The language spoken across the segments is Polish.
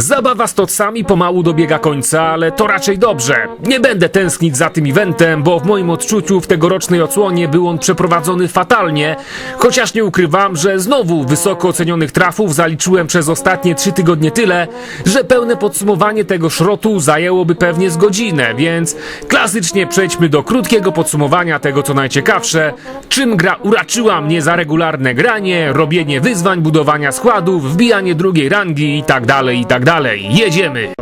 Zabawa z tocami pomału dobiega końca, ale to raczej dobrze. Nie będę tęsknić za tym eventem, bo w moim odczuciu w tegorocznej odsłonie był on przeprowadzony fatalnie, chociaż nie ukrywam, że znowu wysoko ocenionych trafów zaliczyłem przez ostatnie trzy tygodnie tyle, że pełne podsumowanie tego szrotu zajęłoby pewnie z godzinę, więc klasycznie przejdźmy do krótkiego podsumowania tego co najciekawsze, czym gra uraczyła mnie za regularne granie, robienie wyzwań, budowania składów, wbijanie drugiej rangi i tak dalej. Jedziemy!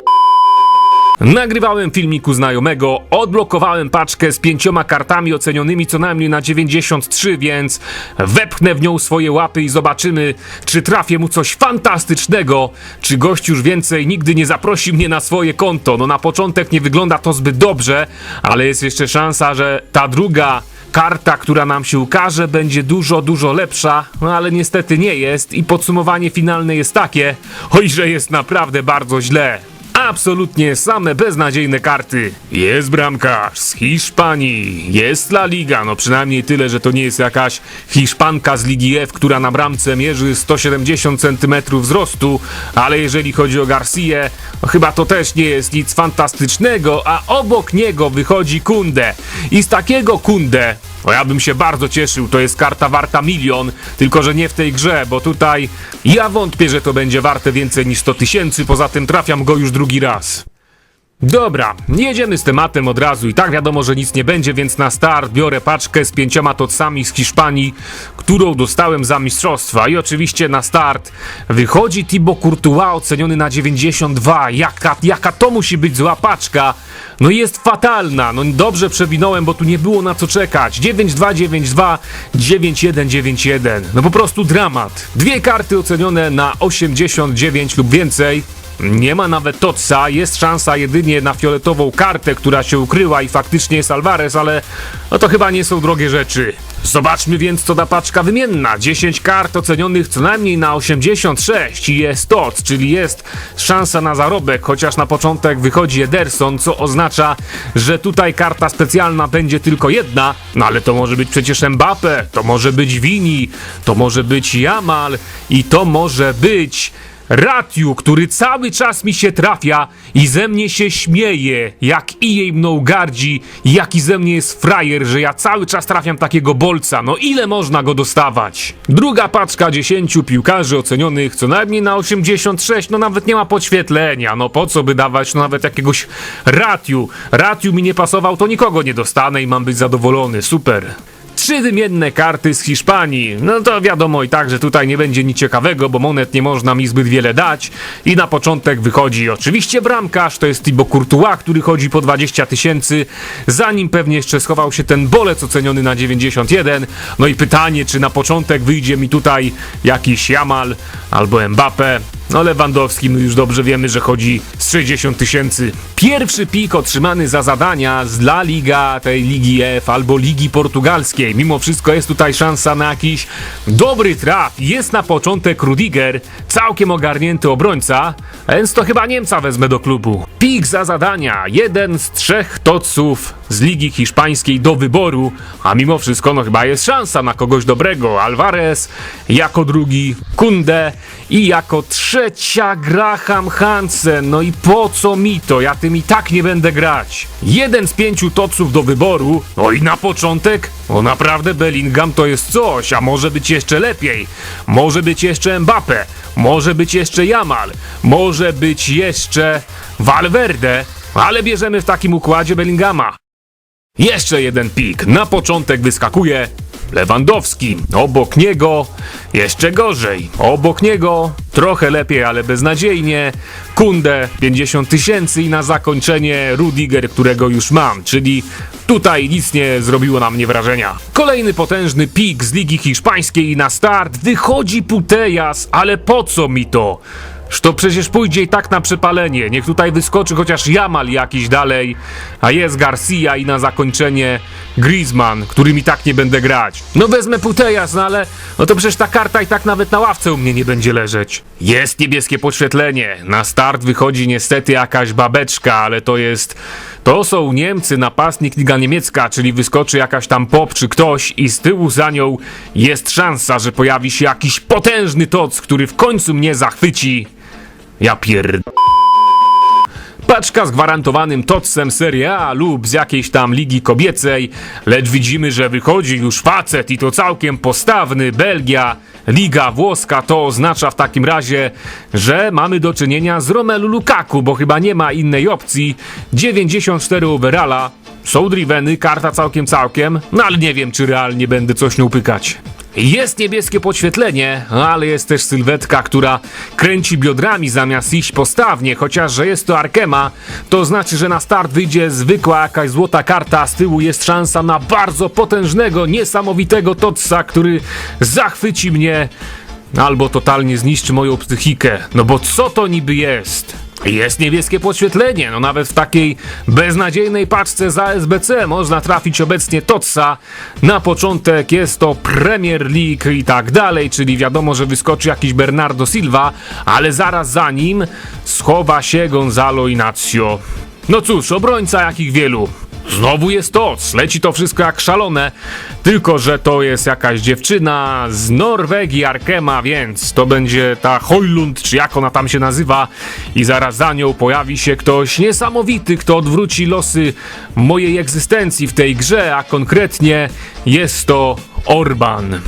Nagrywałem filmik u znajomego, odblokowałem paczkę z pięcioma kartami ocenionymi co najmniej na 93, więc wepchnę w nią swoje łapy i zobaczymy, czy trafię mu coś fantastycznego, czy gość już więcej nigdy nie zaprosi mnie na swoje konto. No na początek nie wygląda to zbyt dobrze, ale jest jeszcze szansa, że ta druga karta, która nam się ukaże, będzie dużo, dużo lepsza, no ale niestety nie jest i podsumowanie finalne jest takie, oj, że jest naprawdę bardzo źle. Absolutnie same beznadziejne karty. Jest bramkarz z Hiszpanii, jest La Liga, no przynajmniej tyle, że to nie jest jakaś Hiszpanka z Ligi F, która na bramce mierzy 170 cm wzrostu, ale jeżeli chodzi o Garcia, no chyba to też nie jest nic fantastycznego, a obok niego wychodzi Kunde. I z takiego Kunde o ja bym się bardzo cieszył, to jest karta warta milion, tylko że nie w tej grze, bo tutaj ja wątpię, że to będzie warte więcej niż 100 tysięcy, poza tym trafiam go już drugi raz. Dobra, jedziemy z tematem od razu i tak wiadomo, że nic nie będzie, więc na start biorę paczkę z pięcioma tocami z Hiszpanii, którą dostałem za mistrzostwa. I oczywiście na start wychodzi Thibaut Courtois oceniony na 92, jaka, jaka to musi być zła paczka, no jest fatalna, no dobrze przewinąłem, bo tu nie było na co czekać, 9292, 9191, no po prostu dramat, dwie karty ocenione na 89 lub więcej, nie ma nawet Totsa, jest szansa jedynie na fioletową kartę, która się ukryła i faktycznie jest Alvarez, ale no to chyba nie są drogie rzeczy. Zobaczmy więc co da paczka wymienna. 10 kart ocenionych co najmniej na 86 i jest Tots, czyli jest szansa na zarobek, chociaż na początek wychodzi Ederson, co oznacza, że tutaj karta specjalna będzie tylko jedna, no ale to może być przecież Mbappe, to może być Vini, to może być Jamal i to może być... Ratiu, który cały czas mi się trafia i ze mnie się śmieje, jak i jej mną gardzi, jaki ze mnie jest frajer, że ja cały czas trafiam takiego bolca, no ile można go dostawać? Druga paczka 10 piłkarzy ocenionych co najmniej na 86, no nawet nie ma podświetlenia, no po co by dawać no nawet jakiegoś Ratiu? Ratiu mi nie pasował, to nikogo nie dostanę i mam być zadowolony, super. Trzy wymienne karty z Hiszpanii. No to wiadomo i tak, że tutaj nie będzie nic ciekawego, bo monet nie można mi zbyt wiele dać. I na początek wychodzi oczywiście bramkarz, to jest Thibaut Courtois, który chodzi po 20 tysięcy. Zanim pewnie jeszcze schował się ten bolec oceniony na 91. No i pytanie, czy na początek wyjdzie mi tutaj jakiś Jamal albo Mbappe. No Lewandowski, my już dobrze wiemy, że chodzi z 60 tysięcy. Pierwszy pik otrzymany za zadania z La Liga, tej Ligi F albo Ligi Portugalskiej. Mimo wszystko jest tutaj szansa na jakiś dobry traf. Jest na początek Rudiger, całkiem ogarnięty obrońca, więc to chyba Niemca wezmę do klubu. Pik za zadania, jeden z trzech toców z Ligi Hiszpańskiej do wyboru, a mimo wszystko no chyba jest szansa na kogoś dobrego. Alvarez jako drugi, Kunde i jako trzecia Graham Hansen. No i po co mi to? Ja tym i tak nie będę grać. Jeden z pięciu toców do wyboru. No i na początek, o naprawdę Bellingham to jest coś, a może być jeszcze lepiej. Może być jeszcze Mbappe, może być jeszcze Jamal, może być jeszcze Valverde, ale bierzemy w takim układzie Bellingama. Jeszcze jeden pik. Na początek wyskakuje Lewandowski. Obok niego jeszcze gorzej. Obok niego trochę lepiej, ale beznadziejnie. Kunde 50 tysięcy i na zakończenie Rudiger, którego już mam, czyli tutaj nic nie zrobiło na mnie wrażenia. Kolejny potężny pik z Ligi Hiszpańskiej na start wychodzi Putejas, ale po co mi to? To przecież pójdzie i tak na przepalenie. Niech tutaj wyskoczy chociaż Jamal jakiś dalej, a jest Garcia i na zakończenie Griezmann, którym i tak nie będę grać. No wezmę Putejas, no ale no to przecież ta karta i tak nawet na ławce u mnie nie będzie leżeć. Jest niebieskie podświetlenie. Na start wychodzi niestety jakaś babeczka, ale to jest... To są Niemcy, napastnik Liga Niemiecka, czyli wyskoczy jakaś tam pop czy ktoś i z tyłu za nią jest szansa, że pojawi się jakiś potężny toc, który w końcu mnie zachwyci. Ja pierd... Paczka z gwarantowanym totsem Serie A lub z jakiejś tam ligi kobiecej, lecz widzimy, że wychodzi już facet i to całkiem postawny. Belgia, liga włoska, to oznacza w takim razie, że mamy do czynienia z Romelu Lukaku, bo chyba nie ma innej opcji. 94 overalla, są driveny, karta całkiem całkiem, no ale nie wiem, czy realnie będę coś nią pykać. Jest niebieskie podświetlenie, ale jest też sylwetka, która kręci biodrami zamiast iść postawnie, chociaż że jest to Arkema, to znaczy, że na start wyjdzie zwykła jakaś złota karta, a z tyłu jest szansa na bardzo potężnego, niesamowitego Totsa, który zachwyci mnie albo totalnie zniszczy moją psychikę. No bo co to niby jest? Jest niebieskie podświetlenie, no nawet w takiej beznadziejnej paczce za SBC można trafić obecnie Totsa. Na początek jest to Premier League i tak dalej, czyli wiadomo, że wyskoczy jakiś Bernardo Silva, ale zaraz za nim schowa się Gonzalo Inacio. No cóż, obrońca jakich wielu. Znowu jest Tots, leci to wszystko jak szalone, tylko że to jest jakaś dziewczyna z Norwegii, Arkema, więc to będzie ta Hojlund, czy jak ona tam się nazywa, i zaraz za nią pojawi się ktoś niesamowity, kto odwróci losy mojej egzystencji w tej grze, a konkretnie jest to Orban.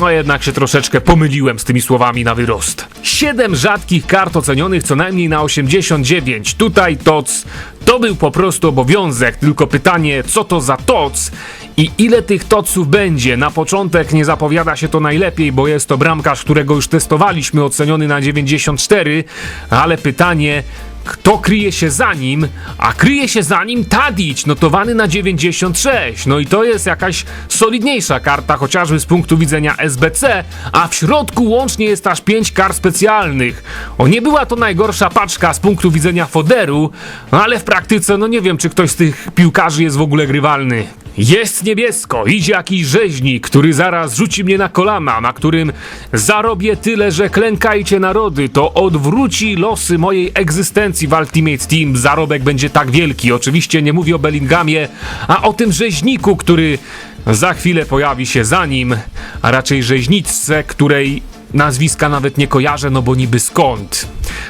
No jednak się troszeczkę pomyliłem z tymi słowami na wyrost. Siedem rzadkich kart ocenionych co najmniej na 89. Tutaj TOC to był po prostu obowiązek, tylko pytanie co to za TOC i ile tych TOCów będzie. Na początek nie zapowiada się to najlepiej, bo jest to bramkarz, którego już testowaliśmy, oceniony na 94, ale pytanie kto kryje się za nim, a kryje się za nim Tadić, notowany na 96. No i to jest jakaś solidniejsza karta, chociażby z punktu widzenia SBC, a w środku łącznie jest aż 5 kart specjalnych. O, nie była to najgorsza paczka z punktu widzenia foderu, ale w praktyce, no nie wiem, czy ktoś z tych piłkarzy jest w ogóle grywalny. Jest niebiesko, idzie jakiś rzeźnik, który zaraz rzuci mnie na kolana, na którym zarobię tyle, że klękajcie narody, to odwróci losy mojej egzystencji w Ultimate Team. Zarobek będzie tak wielki. Oczywiście nie mówię o Bellinghamie, a o tym rzeźniku, który za chwilę pojawi się za nim, a raczej rzeźniczce, której nazwiska nawet nie kojarzę, no bo niby skąd.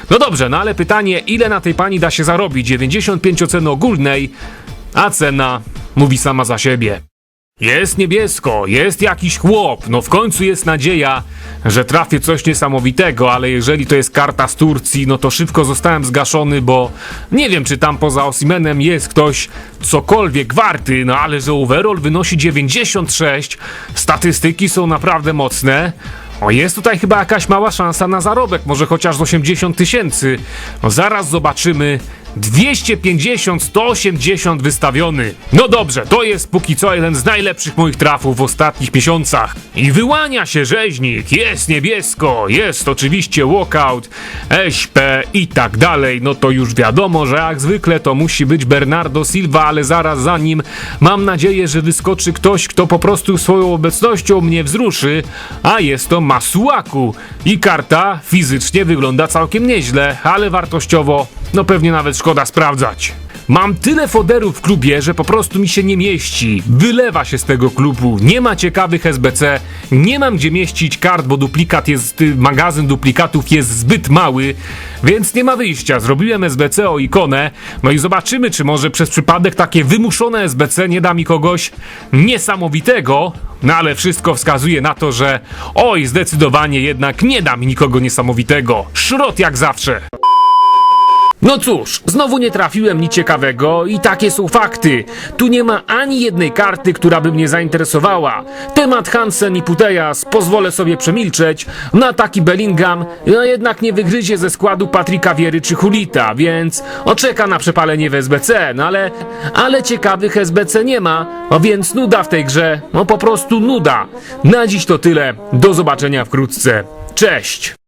No dobrze, no ale pytanie, ile na tej pani da się zarobić? 95 oceny ogólnej, a cena mówi sama za siebie. Jest niebiesko, jest jakiś chłop, no w końcu jest nadzieja, że trafię coś niesamowitego, ale jeżeli to jest karta z Turcji, no to szybko zostałem zgaszony, bo nie wiem, czy tam poza Osimenem jest ktoś cokolwiek warty, no ale że overall wynosi 96, statystyki są naprawdę mocne. O, jest tutaj chyba jakaś mała szansa na zarobek, może chociaż z 80 tysięcy. No, zaraz zobaczymy. 250, 180 wystawiony. No dobrze, to jest póki co jeden z najlepszych moich trafów w ostatnich miesiącach. I wyłania się rzeźnik, jest niebiesko, jest oczywiście walkout, SP i tak dalej. No to już wiadomo, że jak zwykle to musi być Bernardo Silva, ale zaraz za nim mam nadzieję, że wyskoczy ktoś, kto po prostu swoją obecnością mnie wzruszy, a jest to Masuaku. I karta fizycznie wygląda całkiem nieźle, ale wartościowo no pewnie nawet szkoda sprawdzać. Mam tyle foderów w klubie, że po prostu mi się nie mieści. Wylewa się z tego klubu. Nie ma ciekawych SBC. Nie mam gdzie mieścić kart, bo duplikat jest, y, magazyn duplikatów jest zbyt mały, więc nie ma wyjścia. Zrobiłem SBC o ikonę. No i zobaczymy, czy może przez przypadek takie wymuszone SBC nie da mi kogoś niesamowitego. No ale wszystko wskazuje na to, że oj, zdecydowanie jednak nie da mi nikogo niesamowitego. Szrot jak zawsze. No cóż, znowu nie trafiłem nic ciekawego i takie są fakty. Tu nie ma ani jednej karty, która by mnie zainteresowała. Temat Hansen i Putejas pozwolę sobie przemilczeć, no a taki Bellingham no jednak nie wygryzie ze składu Patryka Wiery czy Hulita, więc oczeka na przepalenie w SBC, no ale, ale ciekawych SBC nie ma, a więc nuda w tej grze, no po prostu nuda. Na dziś to tyle, do zobaczenia wkrótce. Cześć!